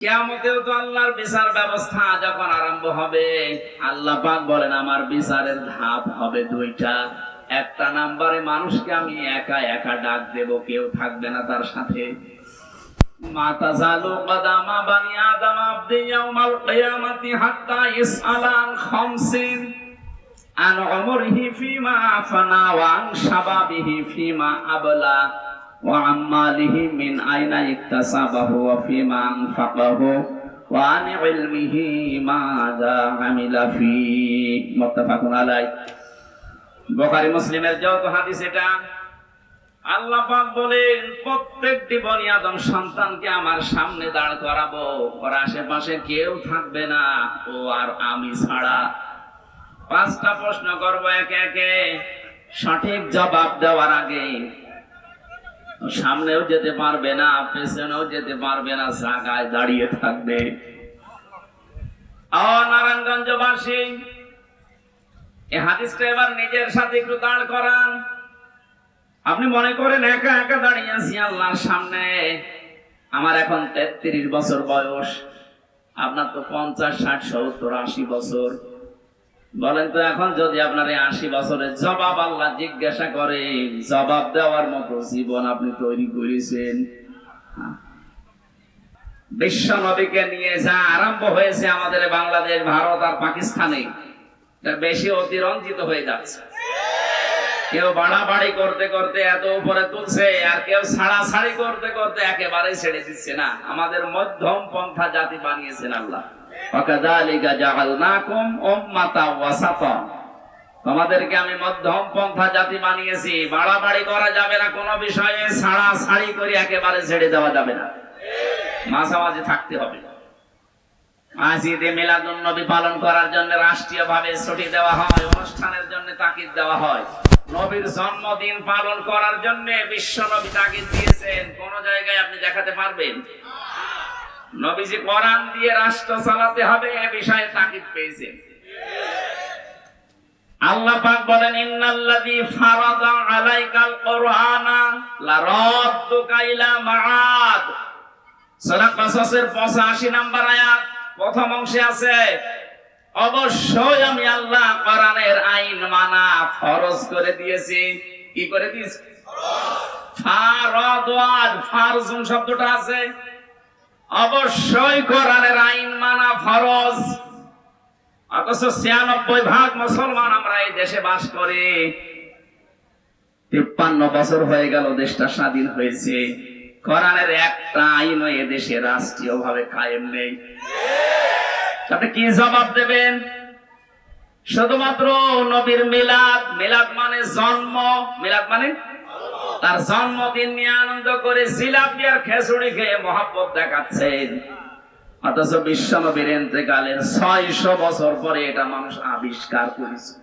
কেয়ামতেও তো আল্লাহর বিচার ব্যবস্থা যখন আরম্ভ হবে, আল্লাহ পাক বলেন, আমার বিচারের ধাপ হবে দুইটা। একটা নাম্বারে মানুষকে আমি একা একা ডাক দেব, কেউ থাকবে না তার সাথে। মাতা জালু কদামা বানি আদম আব্দি ইয়াউমাল কিয়ামাতি হাত্তা ইসআলান খামসিন, আন উমরিহি ফিমা আফনা ওয়া আন শাবাবিহি ফিমা আবলা। মিন আইনা ইকতাসাবাহু ওয়া ফিমা আনফাকাহু ওয়া আন ইলমিহি মাযা আমিলা ফি। বুখারী মুসলিমের যত হাদিস এটা, আল্লাহ বলেন, প্রত্যেকটি বনি আদম সন্তানকে আমার সামনে দাঁড় করাবো। ওর আশেপাশে কেউ থাকবে না। ও আর আমি ছাড়া। পাঁচটা প্রশ্ন করব একে একে। সঠিক জবাব দেওয়ার আগে সামনেও যেতে পারবে না, পেছনেও যেতে পারবে না জায়গায় দাঁড়িয়ে থাকবে। নারায়ণগঞ্জবাসী এই হাদিসটা এবার নিজের সাথে একটু দাঁড় করান। আপনি মনে করেন একা একা দাঁড়িয়ে আছি আল্লাহর সামনে? আমার এখন তেত্রিশ বছর বয়স, আপনার তো পঞ্চাশ, ষাট, সত্তর, আশি বছর। বলেন তো এখন যদি আপনার এই আশি বছরের জবাব আল্লাহ জিজ্ঞাসা করে, জবাব দেওয়ার মতো জীবন আপনি তৈরি করেছেন। বিশ্ব নবীকে নিয়ে যা আরম্ভ হয়েছে আমাদের বাংলাদেশ, ভারত আর পাকিস্তানে বেশি অতিরঞ্জিত হয়ে যাচ্ছে। কেউ বাড়াবাড়ি করতে করতে এত উপরে তুলছে, আর কেউ ছাড়াছাড়ি করতে করতে একেবারে ছেড়ে দিচ্ছে না। আমাদের মধ্যম পন্থা জাতি বানিয়েছেন আল্লাহ। তোমাদেরকে আমি মধ্যম পন্থা জাতি বানিয়েছি, বাড়াবাড়ি করা যাবে না, কোনো বিষয়ে ছাড়াছাড়ি করে একেবারে ছেড়ে দেওয়া যাবে না। মাঝামাঝি থাকতে হবে। আজিদে মিলাদুন নবী পালন করার জন্য রাষ্ট্রীয় ভাবে ছুটি দেওয়া হয়, অনুষ্ঠানের জন্য তাকিদ দেওয়া হয়। নবীর জন্মদিন পালন করার জন্য বিশ্ব নবী তাকিদ দিয়েছেন। কোন জায়গায় আপনি দেখাতে পারবেন? নবীজি কোরআন দিয়ে রাষ্ট্র চালাতে হবে, এ বিষয়ে তাকিদ পেয়েছেন আল্লাহ পাক বলেন, ইন্নাল্লাযী ফারাদা আলাইকাল কুরআনা লারাদ্দুকা ইলা মাআদ। সূরা কাসাসের 85 নাম্বার আয়াত, প্রথম অংশে আছে, অবশ্যই আমি আল্লাহ কোরআনের আইন মানা ফরজ করে দিয়েছি। কি করে দিয়েছি? ফারদাদ ফারজুন শব্দটা আছে? অবশ্যই কোরআনের আইন মানা ফরজ। অথচ ছিয়ানব্বই ভাগ মুসলমান আমরা এই দেশে বাস করি। তিপ্পান্ন বছর হয়ে গেল দেশটা স্বাধীন হয়েছে। কোরআনের একটা আইনও এ দেশে রাষ্ট্রীয় ভাবে কায়েম নেই। আপনি কি জবাব দেবেন? শুধুমাত্র নবীর মিলাদ মিলাদ মানে জন্ম, মিলাদ মানে তার জন্মদিন নিয়ে আনন্দ করে জিলাপি দিয়ে খেসুড়ি খেয়ে মহাব্বত দেখাচ্ছেন অথচ বিশ্ব নবীর এতেকালের ছয়শো বছর পরে এটা মানুষ আবিষ্কার করেছে।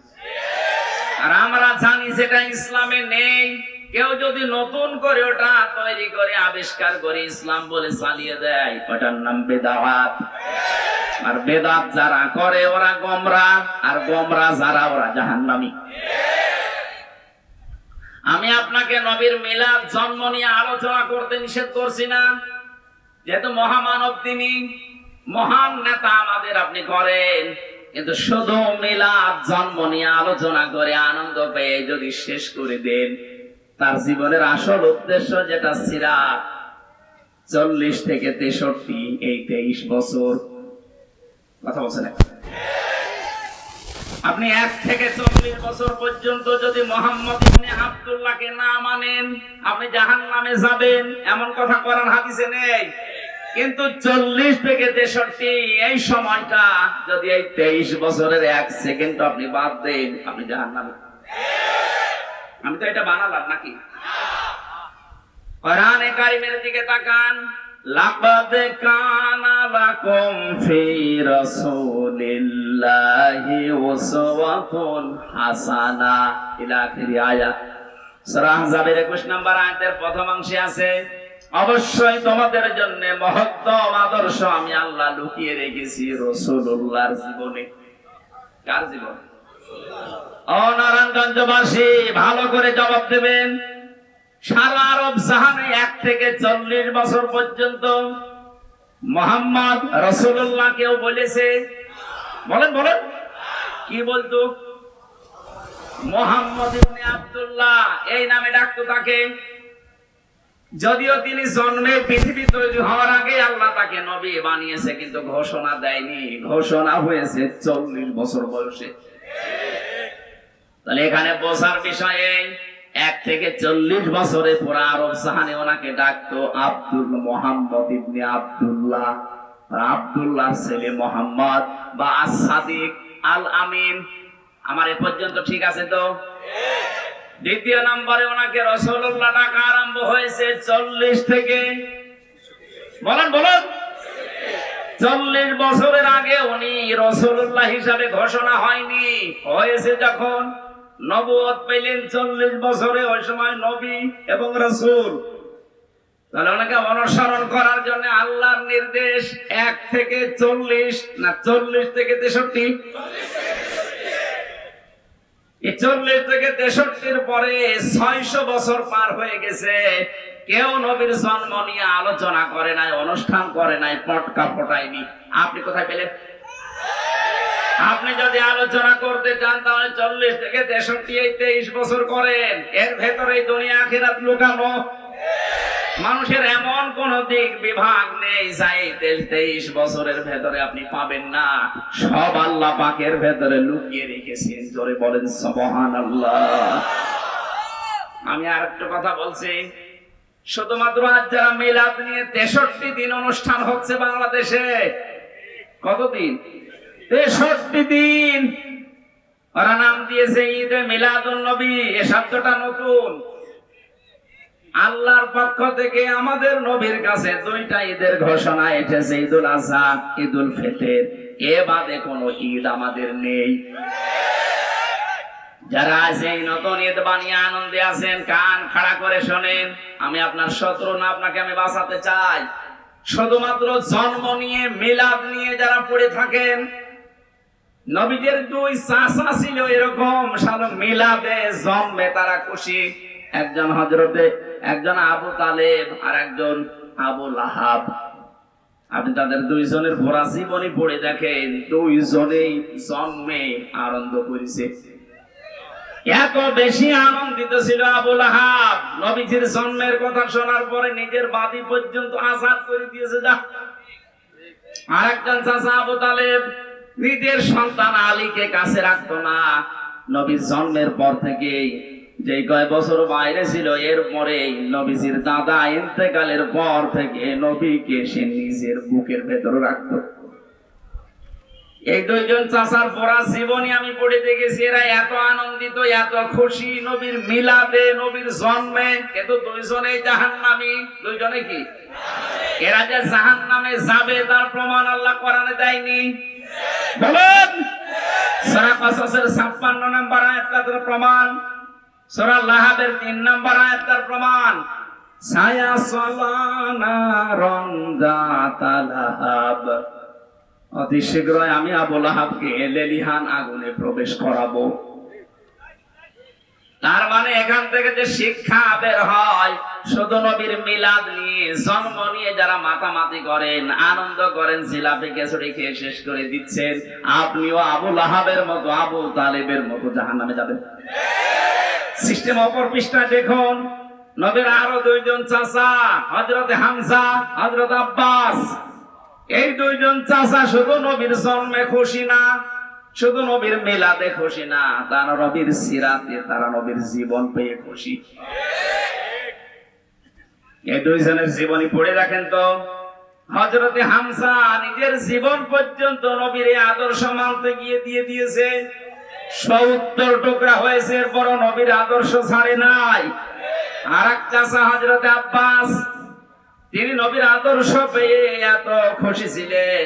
আর আমরা জানি যেটা ইসলামে নেই, কেউ যদি নতুন করে ওটা তৈরি করে আবিষ্কার করে ইসলাম বলে চালিয়ে দেয়, ওটার নাম বেদাওয়াত। আর বেদাত যারা করে ওরা গমরা, আর গমরা যারা ওরা জাহান্নামী। আমি আপনাকে নবীর মিলাদ জন্ম নিয়ে আলোচনা করতে নিষেধ করছি না। যেহেতু মহামানব তিনি, মহান নেতা আমাদের আপনি করেন। কিন্তু শুধু মিলাদ জন্ম নিয়ে আলোচনা করে আনন্দ পেয়ে যদি শেষ করে দেন, তার জীবনের আসল উদ্দেশ্য যেটা সিরা চল্লিশ থেকে তেষট্টি, এই তেইশ বছর। কথা বলছেন? আপনি এক থেকে চল্লিশ বছর পর্যন্ত যদি মোহাম্মদ ইবনে আব্দুল্লাহকে না মানেন, আপনি জাহান নামে যাবেন। এমন কথা করার হাদিসে নেই। কিন্তু চল্লিশ থেকে তেষট্টি এই সময়টা, যদি এই তেইশ বছরের এক সেকেন্ড আপনি বাদ দেন, আপনি জাহান নামে আমি তো এটা বানালাম নাকি? কারিমের দিকে তাকান। সূরা আহজাবের 21 নম্বর আয়াতের প্রথম অংশে আছে, অবশ্যই তোমাদের জন্য মহত্তম আদর্শ আমি আল্লাহ লুকিয়ে রেখেছি রাসূলুল্লাহর জীবনে। কার জীবন? ও নারায়ণগঞ্জবাসী, ভালো করে জবাব দেবেন। সারা আরব জাহানে এক থেকে চল্লিশ বছর পর্যন্ত মোহাম্মদ রসুল্লাহ কেউ বলেছে। বলেন বলেন। কি বলতো? মোহাম্মদ ইবনে আব্দুল্লাহ, এই নামে ডাকতো তাকে। যদিও তিনি জন্মে পৃথিবী তৈরি হওয়ার আগে আল্লাহ তাকে নবী বানিয়েছে, কিন্তু ঘোষণা দেয়নি। ঘোষণা হয়েছে চল্লিশ বছর বয়সে। তাহলে এখানে বোঝার বিষয়ে এক থেকে চল্লিশ বছরে পুরা আরব সাহানে ওনাকে ডাকতো আব্দুল মোহাম্মদ ইবনে আব্দুল্লাহ। আব্দুল্লাহ ছেলে মোহাম্মদ বা আসাদিক আল আমিন আমার এ পর্যন্ত ঠিক আছে তো? দ্বিতীয় নম্বরে ওনাকে রসুল্লাহ ডাকা আরম্ভ হয়েছে চল্লিশ থেকে। বলেন বলেন। চল্লিশ বছরের আগে উনি রসুল্লাহ হিসাবে ঘোষণা হয়নি। হয়েছে যখন নবুয়ত পেলেন চল্লিশ বছরে ওই সময় নবী এবং রসুল। তাহলে ওনাকে অনুসরণ করার জন্য আল্লাহর নির্দেশ এক থেকে চল্লিশ না চল্লিশ থেকে তেষট্টি? চল্লিশ থেকে তেষট্টির পরে ছয়শো বছর পার হয়ে গেছে। কেউ নবীর জন্ম নিয়ে আলোচনা করে নাই, অনুষ্ঠান করে নাই, পটকা ফোটায়নি। আপনি কোথায় পেলেন? আপনি যদি আলোচনা করতে চান, তাহলে চল্লিশ থেকে তেষট্টি এই তেইশ বছর করেন। এর ভেতরে দুনিয়া আখিরাত লুকানো। মানুষের এমন কোন দিক বিভাগ নেই যাই তেইশ বছরের ভেতরে আপনি পাবেন না। সব আল্লাহ পাকের ভেতরে লুকিয়ে রেখেছেন। জোরে বলেন সবহান আল্লাহ আমি আর একটা কথা বলছি। শুধুমাত্র আজ যারা মিলাদ নিয়ে তেষট্টি দিন অনুষ্ঠান হচ্ছে বাংলাদেশে, কতদিন? তেষট্টি দিন। ওরা নাম দিয়েছে ঈদে মিলাদুন নবী। এ শব্দটা নতুন। আল্লাহর পক্ষ থেকে আমাদের নবীর কাছে দুইটা ঈদের ঘোষণা এসেছে, ঈদুল আজহা ঈদুল ফিতর। এ বাদে কোনো ঈদ আমাদের নেই। যারা এই নতুন ঈদ বানিয়ে আনন্দে আছেন, কান খাড়া করে শোনেন, আমি আপনার শত্রু না, আপনাকে আমি বাঁচাতে চাই। শুধুমাত্র জন্ম নিয়ে, মিলাদ নিয়ে যারা পড়ে থাকেন নবীদের দুই চাষা ছিল এরকম সাধারণ মিলাদে জন্মে তারা খুশি। একজন হজরতে একজন আবু তালেব আর একজন আবু লাহাব। আপনি তাদের দুইজনের ভরা জীবনী পড়ে দেখেন, দুইজনেই জন্মে আনন্দ করেছে। এত বেশি আনন্দিত ছিল আবুল আহাব নবীজির জন্মের কথা শোনার পরে নিজের বাদী পর্যন্ত আজাদ করে দিয়েছে। যা। আর একজন চাচা আবু তালেব নিজের সন্তান আলীকে কাছে রাখতো না। নবীর জন্মের পর থেকেই যে কয় বছর বাইরে ছিল, এর পরে নবীজির দাদা ইন্তেকালের পর থেকে নবীকে সে নিজের বুকের ভেতরে রাখতো। এই দুইজন চাচার পড়া জীবনী আমি পড়ে দেখেছি, এরা এত আনন্দিত, এত খুশি। নবীর মিলাদে, নবীর জন্মে, কিন্তু দুইজনেই জাহান নামি দুইজনে কি? এরা যে জাহান নামে যাবে, তার প্রমাণ আল্লাহ করানো দেয়নি। বলেন সূরা কাসাসের 56 নম্বর আয়াতটার প্রমাণ। লাহাবের 3 নম্বর আয়াতটার প্রমাণ। ছায়া সলানা অতি শীঘ্রই আমি আবুল আহাবকে এলেলিহান আগুনে প্রবেশ করাবো। তার মানে এখান থেকে যে শিক্ষা বের হয়, শুধু নবীর মিলাদ নিয়ে, জন্ম নিয়ে যারা মাতামাতি করেন, আনন্দ করেন, জিলাপি কেসরি খেয়ে শেষ করে দিচ্ছেন, আপনিও আবুল আহাবের মতো, আবু তালেবের মতো জাহান নামে যাবেন। সিস্টেম অপর পৃষ্ঠায় দেখুন, নবীর আরও দুইজন চাচা হজরত হামজা হজরত আব্বাস। এই দুইজন চাচা শুধু নবীর জন্মে খুশি না শুধু নবীর মেলাতে খুশি না তারা নবীর সিরাতে তারা নবীর জীবন পেয়ে খুশি। এই দুইজনের জীবনী পড়ে রাখেন তো। হজরতে হামসা নিজের জীবন পর্যন্ত নবীর আদর্শ মানতে গিয়ে দিয়ে দিয়েছে। সত্তর টুকরা হয়েছে এরপর নবীর আদর্শ ছাড়ে নাই। আর এক চাষা হজরতে আব্বাস। তিনি নবীর আদর্শ পেয়ে এত খুশি ছিলেন।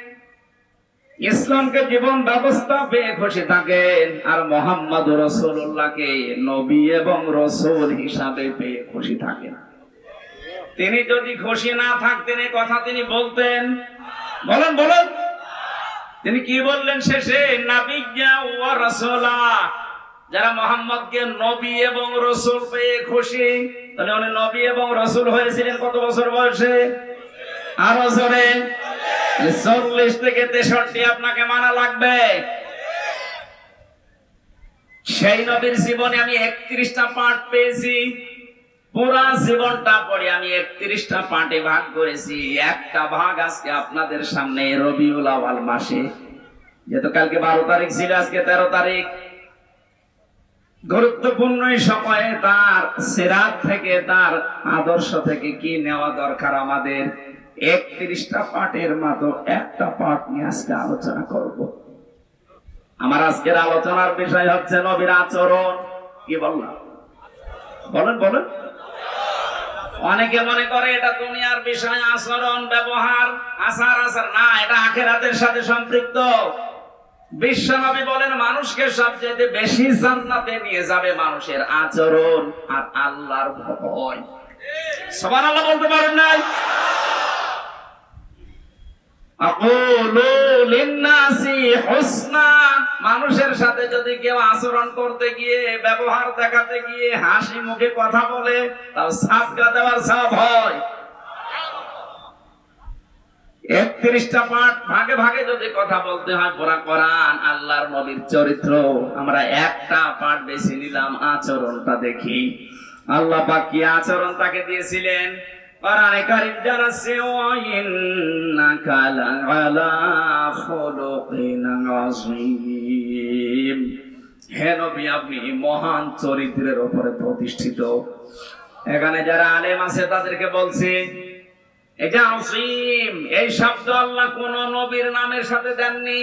ইসলামকে জীবন ব্যবস্থা পেয়ে খুশি থাকেন, আর মোহাম্মদ রসুল্লাহকে নবী এবং রসুল হিসাবে পেয়ে খুশি থাকেন। তিনি যদি খুশি না থাকতেন, এ কথা তিনি বলতেন। বলেন বলেন। তিনি কি বললেন শেষে? নাবিজ্ঞা ও রসোলা। যারা মোহাম্মদকে নবী এবং রসুল পেয়ে খুশি, তাহলে উনি নবী এবং রসুল হয়েছিলেন কত বছর বয়সে? আরও জোরে। চল্লিশ থেকে তেষট্টি আপনাকে মানা লাগবে। সেই নবীর জীবনে আমি একত্রিশটা পাঠ পেয়েছি, পুরা জীবনটা পড়ে আমি একত্রিশটা পাঠে ভাগ করেছি। একটা ভাগ আজকে আপনাদের সামনে রবিউল আওয়াল মাসে। যেহেতু কালকে বারো তারিখ, ছিল আজকে তেরো তারিখ। গুরুত্বপূর্ণ সময়ে তার সেরাত থেকে, তার আদর্শ থেকে কি নেওয়া দরকার আমাদের? একত্রিশটা পাঠের মতো একটা পাঠ নিয়ে আজকে আলোচনা করব। আমার আজকের আলোচনার বিষয় হচ্ছে নবীর আচরণ। কি বললাম? বলেন বলেন। অনেকে মনে করে এটা দুনিয়ার বিষয়, আচরণ, ব্যবহার, আচার আচার। না, এটা আখেরাতের সাথে সম্পৃক্ত। বিশ্বনবী বলেন, মানুষকে সবচেয়ে বেশি জান্নাতে নিয়ে যাবে মানুষের আচরণ আর আল্লাহর ভয়। সবার আল্লাহ বলতে পারেন নাই? মানুষের সাথে যদি কেউ আচরণ করতে গিয়ে, ব্যবহার দেখাতে গিয়ে হাসি মুখে কথা বলে, তাও সাপকা দেওয়ার সাপ হয়। একত্রিশটা পাঠ ভাগে ভাগে যদি কথা বলতে হয়, পুরা কোরআন, আল্লাহর নবীর চরিত্র। আমরা একটা পাঠ বেছে নিলাম, আচরণটা দেখি। আল্লাহ পাক কি আচরণ তাকে দিয়েছিলেন? আপনি মহান চরিত্রের উপরে প্রতিষ্ঠিত এখানে যারা আলেম আছে তাদেরকে বলছে এটা আসিম এই শব্দ আল্লাহ কোন নবীর নামের সাথে দেননি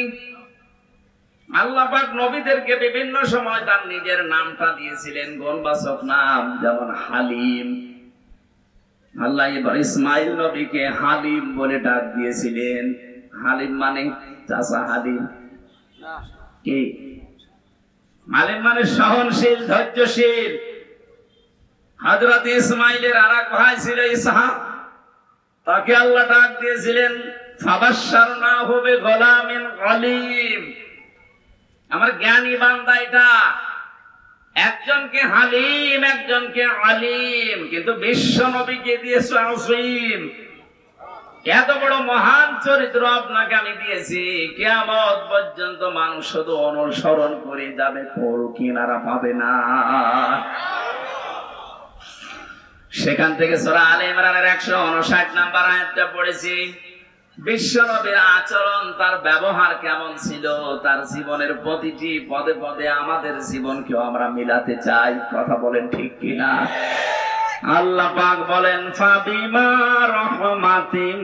আল্লাহ পাক নবীদেরকে বিভিন্ন সময় তার নিজের নামটা দিয়েছিলেন। গণবাচক নাম, যেমন হালিম আল্লাহ এবার ইসমাইল নবীকে হালিম বলে ডাক দিয়েছিলেন। হালিম মানে চাষা হালিম। কি? হালিম মানে সহনশীল, ধৈর্যশীল। হজরত ইসমাইলের আর এক ভাই ছিল ইসহাক। তাকে আল্লাহ ডাক দিয়েছিলেন ফাবাসার না হবে গোলামিন আলিম। আমার জ্ঞানী বান্দা এটা। একজনকে হালিম, একজনকে আলিম। কিন্তু বিশ্ব নবীকে দিয়েছে আসিম এত বড় মহান চরিত্র আপনাকে আমি দিয়েছি। কেমত পর্যন্ত মানুষ শুধু অনুসরণ করে যাবে কোল কিনারা পাবে না। সেখান থেকে সোরা আলে ইমরানের একশো উনষাট নাম্বার আয়াতটা পড়েছি। বিশ্ব নবীর আচরণ, তার ব্যবহার কেমন ছিল, তার জীবনের প্রতিটি পদে পদে আমাদের জীবনকেও আমরা মিলাতে চাই। কথা বলেন ঠিক কিনা? আল্লাহ পাক বলেন, ফাবিমা রহমাতিন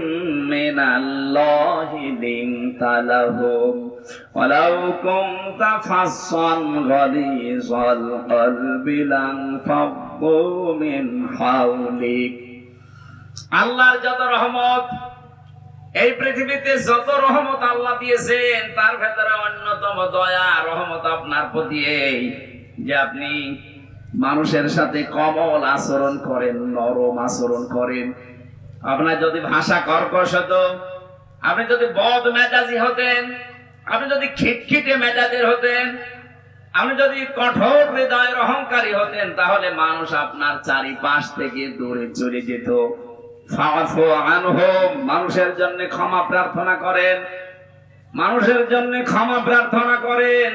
মিনাল্লাহি লিনতালাহুম ওয়ালাউ কুনতা ফাসসান গালিজাল কলবি লানফাদ্দু মিন হাওলিক আল্লাহর যত রহমত এই পৃথিবীতে যত রহমত আল্লাহ দিয়েছেন, তার ভেতরে অন্যতম দয়া, রহমত আপনার প্রতি এই যে আপনি মানুষের সাথে কমল আচরণ করেন, নরম আচরণ করেন। আপনার যদি ভাষা কর্কশ হতো, আপনি যদি বদ মেজাজি হতেন, আপনি যদি খিটখিটে মেজাজের হতেন, আপনি যদি কঠোর হৃদয়ের অহংকারী হতেন, তাহলে মানুষ আপনার চারিপাশ থেকে দূরে চলে যেত। মানুষের জন্য ক্ষমা প্রার্থনা করেন। মানুষের জন্য ক্ষমা প্রার্থনা করেন।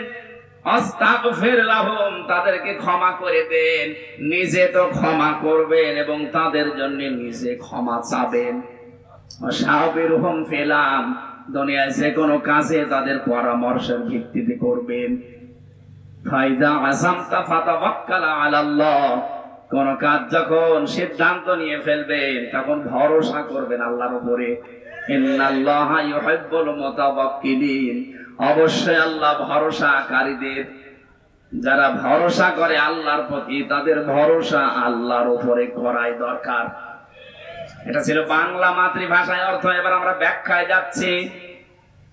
তাদেরকে ক্ষমা করে দেন। নিজে তো ক্ষমা করবেন এবং তাদের জন্য নিজে ক্ষমা চাবেন। ফেলাম, দুনিয়ায় যে কোনো কাজে তাদের পরামর্শের ভিত্তিতে করবেন। ফাইদা আসামতা আলাল্লাহ কোন কাজ যখন সিদ্ধান্ত নিয়ে ফেলবেন, তখন ভরসা করবেন আল্লাহর উপরে। অবশ্যই আল্লাহ ভরসাকারীদের, যারা ভরসা করে আল্লাহর প্রতি, তাদের ভরসা আল্লাহর উপরে করাই দরকার। এটা ছিল বাংলা মাতৃভাষায় অর্থ। এবার আমরা ব্যাখ্যায় যাচ্ছি।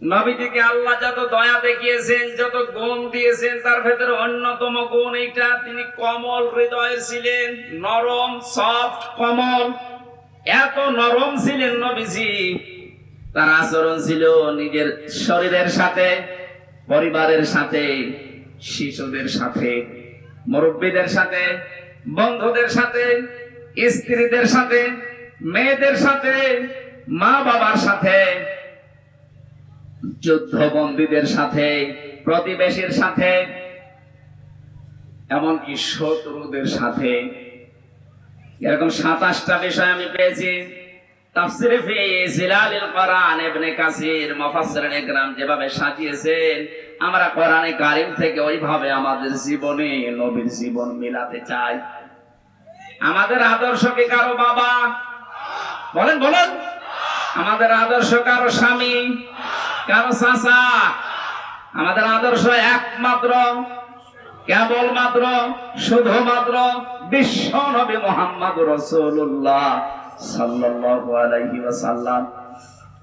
নবীজিকে আল্লাহ যত দয়া দেখিয়েছেন, যত গুণ দিয়েছেন, তার ভেতরে অন্যতম গুণ এইটা, তিনি কমল হৃদয়ের ছিলেন, নরম সফট কমল। এত নরম ছিলেন নবীজি। তার আচরণ ছিল নিজের শরীরের সাথে, পরিবারের সাথে, শিশুদের সাথে, মুরব্বীদের সাথে, বন্ধুদের সাথে, স্ত্রীদের সাথে, মেয়েদের সাথে মা বাবার সাথে। যুদ্ধবন্দীদের সাথে, প্রতিবেশীর সাথে এমনকি শত্রুদের সাথে। এরকম সাতাশটা বিষয় আমি পেয়েছি। জীবনে, নবীর জীবন মিলাতে চাই। আমাদের আদর্শ কারও বাবা? বলেন বলেন। আমাদের আদর্শ কারও স্বামী? আমাদের আদর্শ একমাত্র, কেবলমাত্র, শুধুমাত্র বিশ্ব নবী মোহাম্মদ রসুল্লাহ সাল্লাল্লাহু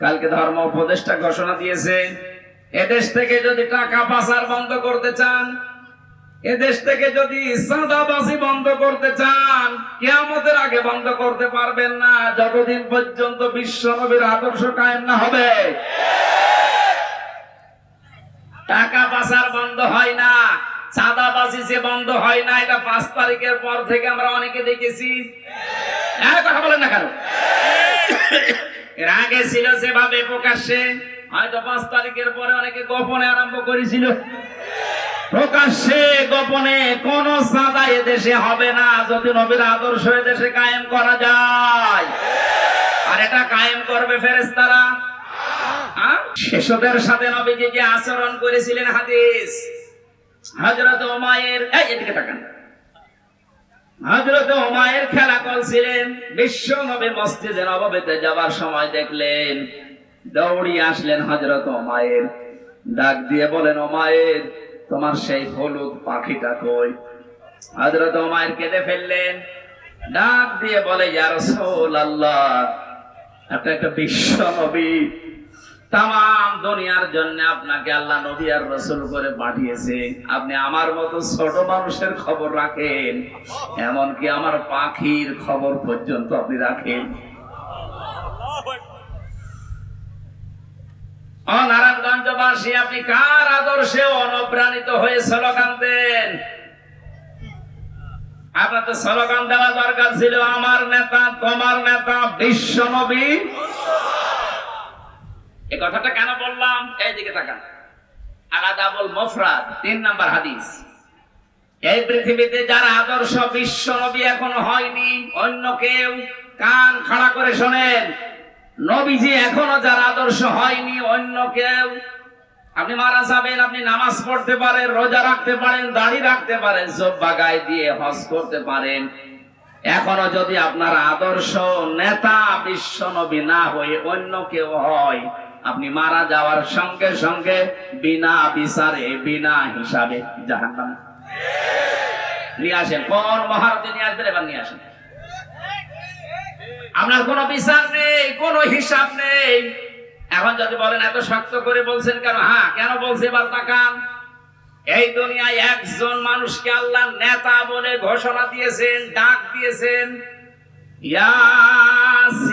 কালকে ধর্ম উপদেষ্টা ঘোষণা দিয়েছে, এদেশ থেকে যদি টাকা পাচার বন্ধ করতে চান, এদেশ থেকে যদি সাদাবাজি বন্ধ করতে চান, কিয়ামতের আগে বন্ধ করতে পারবেন না, যতদিন পর্যন্ত বিশ্ব নবীর আদর্শ কায়েম না হবে। টাকা পাচার বন্ধ হয় না, চাঁদাবাজি যে বন্ধ হয় না, এটা পাঁচ তারিখের পর থেকে আমরা অনেকে দেখেছি। হ্যাঁ কথা বলেন না কেন? এর আগে ছিল যেভাবে প্রকাশ্যে, হয়তো পাঁচ তারিখের পরে অনেকে গোপনে আরম্ভ করেছিল। প্রকাশ্যে, গোপনে কোন চাঁদা এদেশে হবে না, যদি নবীর আদর্শ এদেশে কায়েম করা যায়। আর এটা কায়েম করবে ফেরেস্তারা? শিশুদের সাথে নবীজি যে আচরণ করেছিলেন হাদিস। হজরত ওমায়ের এদিকে তাকান। হজরত ওমায়ের খেলা করছিলেন বিশ্ব নবী মসজিদে নববীতে যাবার সময় দেখলেন দৌড়ি আসলেন হজরত ওমায়ের। ডাক দিয়ে বলেন, ওমায়ের, তোমার সেই হলুদ পাখিটা কই? হজরত ওমায়ের কেঁদে ফেললেন। ডাক দিয়ে বলে, ইয়া রাসূলুল্লাহ আপনি একটা বিশ্ব নবী তাম দুনিয়ার জন্য আপনাকে আল্লাহ নবী আর রসুল করে পাঠিয়েছে। আপনি আমার মতো ছোট মানুষের খবর রাখেন, এমনকি আমার পাখির খবর পর্যন্ত আপনি রাখেন। নারায়ণগঞ্জবাসী, আপনি কার আদর্শে অনুপ্রাণিত হয়ে স্লোগান দেন? আপনার তো স্লোগান দেওয়া দরকার ছিল, আমার নেতা, তোমার নেতা, বিশ্ব নবী। এই কথাটা কেন বললাম? এইদিকে তাকান। আলাদাবুল মফরাদ, তিন নাম্বার হাদিস। এই পৃথিবীতে যারা আদর্শ বিশ্ব নবী এখনও হয়নি, অন্য কেউ কান খাড়া করে শোনেন, নবীজি এখনও যারা আদর্শ হয়নি, অন্য কেউ। আপনি মারা যাবেন, আপনি নামাজ পড়তে পারেন, রোজা রাখতে পারেন, দাড়ি রাখতে পারেন সব বাগায় দিয়ে হজ করতে পারেন। এখনও যদি আপনার আদর্শ নেতা, বিশ্ব নবী না হয়ে অন্য কেউ হয় আপনি মারা যাওয়ার সঙ্গে সঙ্গে বিনা বিচারে, বিনা হিসাবে জাহান্নাম। নিয়ে আসেন, কোন মহারতে নিয়ে আসবেন? এবার নিয়ে আসেন। আপনার কোনো বিচার নেই, কোনো হিসাব নেই। এখন যদি বলেন, এত শক্ত করে বলছেন কেন? হ্যাঁ কেন বলছে এবার তাকান। এই দুনিয়ায় একজন মানুষকে আল্লাহ নেতা বলে ঘোষণা দিয়েছেন, ডাক দিয়েছেন। ইয়াসিন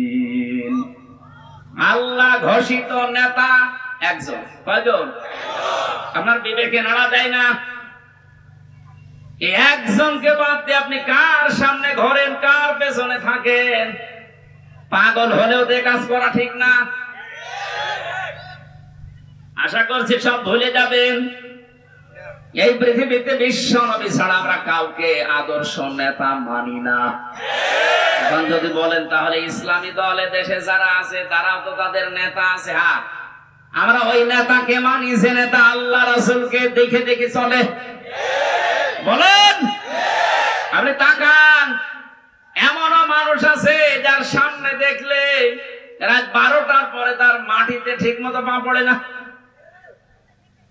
আল্লাহ ঘোষিত নেতা একজন। কয়জন? আপনার বিবেকে নাড়া দেয় না। একজনকে বাদ দিয়ে আপনি কার সামনে ঘরেন, কার পেছনে থাকেন? পাগল হলেও তো কাজ করা ঠিক না। আশা করছি সব ভুলে যাবেন। এই পৃথিবীতে বিশ্ব নবী ছাড়া আমরা কাউকে আদর্শ নেতা মানি না। এখন যদি বলেন, তাহলে ইসলামী দলে দেশে যারা আছে, তারাও তো তাদের নেতা আছে। হ্যাঁ আমরা ওই নেতাকে মানি যে নেতা আল্লাহ রসুলকে দেখে দেখে চলে। বলেন, আপনি তাকান, এমনও মানুষ আছে যার সামনে দেখলে রাত বারোটার পরে তার মাটিতে ঠিক মতো পা পড়ে না।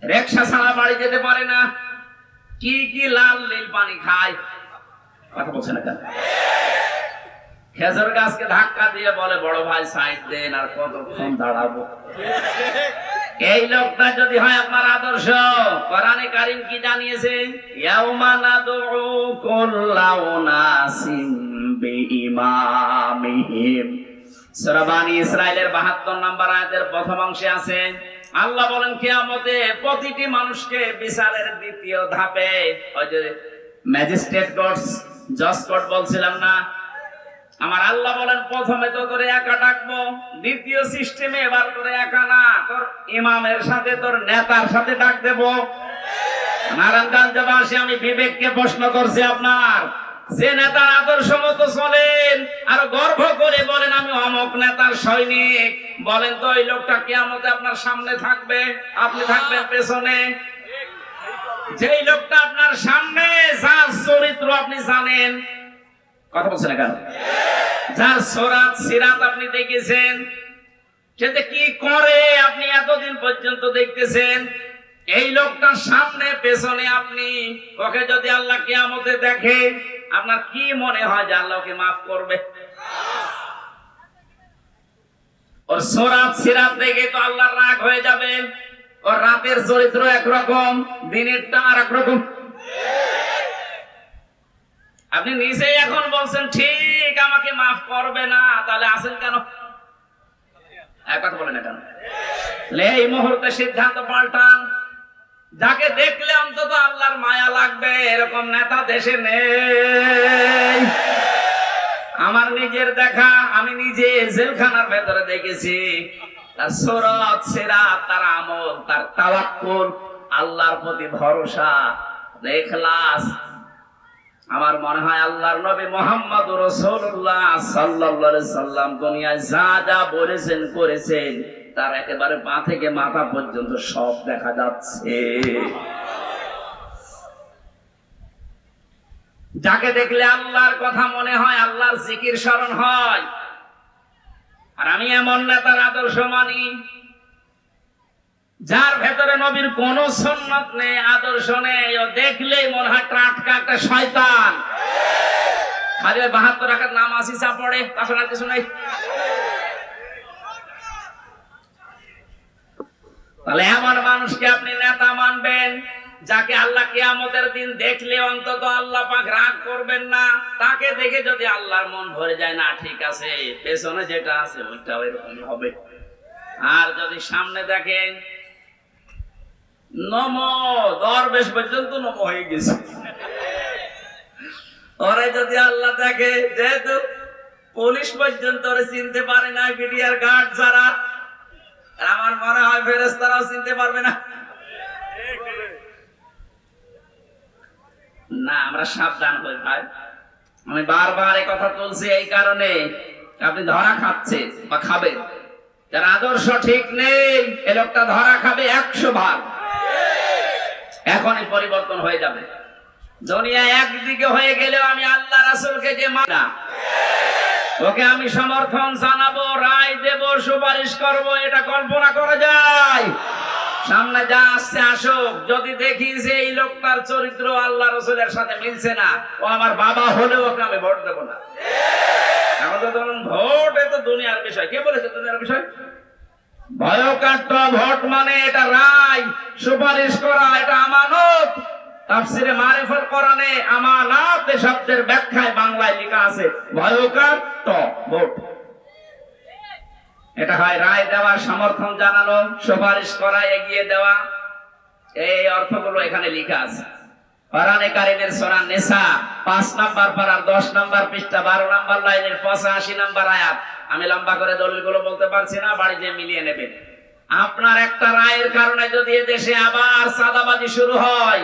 রেকশা ছাড়া বাড়ি যেতে পারে না। কি কি লাল নীল পানি খায়। কথা বলছে না কেন? খেজুর গাছকে ধাক্কা দিয়ে বলে, বড় ভাই, সাইড দেন আর কতক্ষণ দাঁড়াবো? এই লোকটা যদি হয় আপনার আদর্শ। কোরআনে কারিম কি জানিয়েছে? ইয়াউমা নাদউ কুল্লা উনাসিম বিইমামিহিম। সূরা বানী ইসরাইলের 72 নম্বর আয়াতের প্রথম অংশে আছে আল্লাহ বলেন, কিয়ামতে প্রতিটি মানুষকে বিচারের দ্বিতীয় ধাপে, ওই যে ম্যাজিস্ট্রেট কোর্টস, জজ কোর্ট বলছিলাম না, আমার আল্লাহ বলেন, প্রথমে তো তোরে একা ডাকবো, দ্বিতীয় সিস্টেমে এবার তোরে একা না, তোর ইমামের সাথে, তোর নেতার সাথে ডাক দেব। নারায়ণগঞ্জবাসী আমি বিবেককে প্রশ্ন করছি আপনার যে নেতার আদর্শ মতো চলেন আর গর্ব করে বলেন, আমি অমক নেতার সৈনিক। বলেন তো ওই লোকটা কেমতে আপনার সামনে থাকবে। আপনি থাকবেন পেছনে। যেই লোকটা আপনার সামনে, যার চরিত্র আপনি জানেন, কথা বলছেন কেন? যার সোরাত, সিরাত আপনি দেখেছেন সেটা কি করে আপনি এতদিন পর্যন্ত দেখতেছেন? এই লোকটার সামনে, পেছনে আপনি, ওকে যদি আল্লাহ কেয়ামতে দেখে আপনার কি মনে হয় যে আল্লাহকে মাফ করবে? ওর সোরাত সিরাত দেখে তো আল্লাহর রাগ হয়ে যাবে। ওর রাতের চরিত্র একরকম দিনেরটা আর একরকম আপনি নিজেই এখন বলছেন, ঠিক, আমাকে মাফ করবে না। তাহলে আসেন কেন? এক কথা বলেন না কেন এই মুহূর্তে সিদ্ধান্ত পাল্টান। যাকে দেখলে অন্তত আল্লাহর মায়া লাগবে, এরকম নেতা দেশে নেই। আমার নিজের দেখা আমি নিজে জেলখানার ভেতরে দেখেছি। তার সুরত, সেরাত, তার আমল, তার তাওয়াক্কুল, আল্লাহর প্রতি ভরসা দেখলাস আমার মনে হয় আল্লাহর নবী মোহাম্মদ রসুল্লাহ সাল্লাহ সাল্লাম দুনিয়ায় যা যা বলেছেন, করেছেন তার একেবারে পা থেকে মাথা পর্যন্ত সব দেখা যাচ্ছে। যাকে দেখলে আল্লাহর কথা মনে হয়, আল্লাহর জিকির স্মরণ হয়। আর আমি এমন নেতার আদর্শ মানি, যার ভেতরে নবীর কোন সন্ন্যত নেই, আদর্শ নেই। ও দেখলেই মনে হয় টাটকা একটা শয়তান। খালি ওই বাহাত্তর টাকার নাম আসিসা পড়ে, তাছাড়া কিছু নেই। তাহলে এমন মানুষকে আপনি নেতা মানবেন, যাকে আল্লাহ কিয়ামতের দিন দেখলে অন্তত আল্লাহ পাক রাগ করবেন না। তাকে দেখে যদি আল্লাহর মন ভরে যায়, না, ঠিক আছে, পেছনে যেটা আছে ওইটাও এরকমই হবে। আর যদি সামনে দেখেন, নম, দরবেশ পর্যন্ত নম হয়ে গেছে। ওরে যদি আল্লাহ দেখে, যেহেতু পুলিশ পর্যন্ত ওরে চিনতে পারে না, বিডিআর গার্ড ছাড়া আর আমার মনে হয় ফেরেস্তারাও চিনতে পারবে না। না, আমরা সাবধান হই ভাই। আমি বারবার এই কথা তুলছি এই কারণে আপনি ধরা খাচ্ছেন বা খাবেন। যার আদর্শ ঠিক নেই, এ লোকটা ধরা খাবে একশো ভাগ। এখনই পরিবর্তন হয়ে যাবে। দুনিয়া একদিকে হয়ে গেলেও আমি আল্লাহ রাসুলকে যে মানা। ওকে আমি সমর্থন জানাব, রায় দেব, সুপারিশ করব, এটা কল্পনা করা যায়। সামনে যা আসছে, আসুক। যদি দেখি যে এই লোকটার চরিত্র আল্লাহ রসুলের সাথে মিলছে না, ও আমার বাবা হলেও ওকে আমি ভোট দেবো না। তো ধরুন ভোট এ তো দুনিয়ার বিষয়। কে বলেছে দুনিয়ার বিষয়? ভয়কাট্য ভোট মানে এটা রায়, সুপারিশ করা, এটা আমানত। তাফসিরে কোরআনে আমানত শব্দের ব্যাখ্যায় বাংলায় লেখা আছে ভয়কাট্য ভোট। এটা হয় রায় দেওয়া সমর্থন জানানো, সুপারিশ করা, এগিয়ে দেওয়া। এই অর্থগুলো এখানে লেখা আছে। কারিমের সূরা নেসা 5 নাম্বার পারার 10 নাম্বার পৃষ্ঠা 12 নাম্বার লাইনের 85 নাম্বার আয়াত। আমি লম্বা করে দলিলগুলো বলতে পারছি না, বাড়িতে মিলিয়ে নেবেন। আপনার একটা রায়ের কারণে যদি দেশে আবার সাদাবাজি শুরু হয়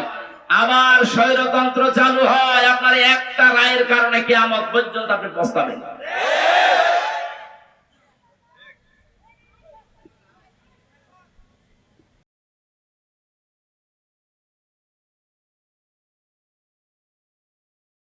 আবার স্বৈরতন্ত্র চালু হয়। আপনার একটা রায়ের কারণে কেয়ামত পর্যন্ত আপনি পস্তাবেন।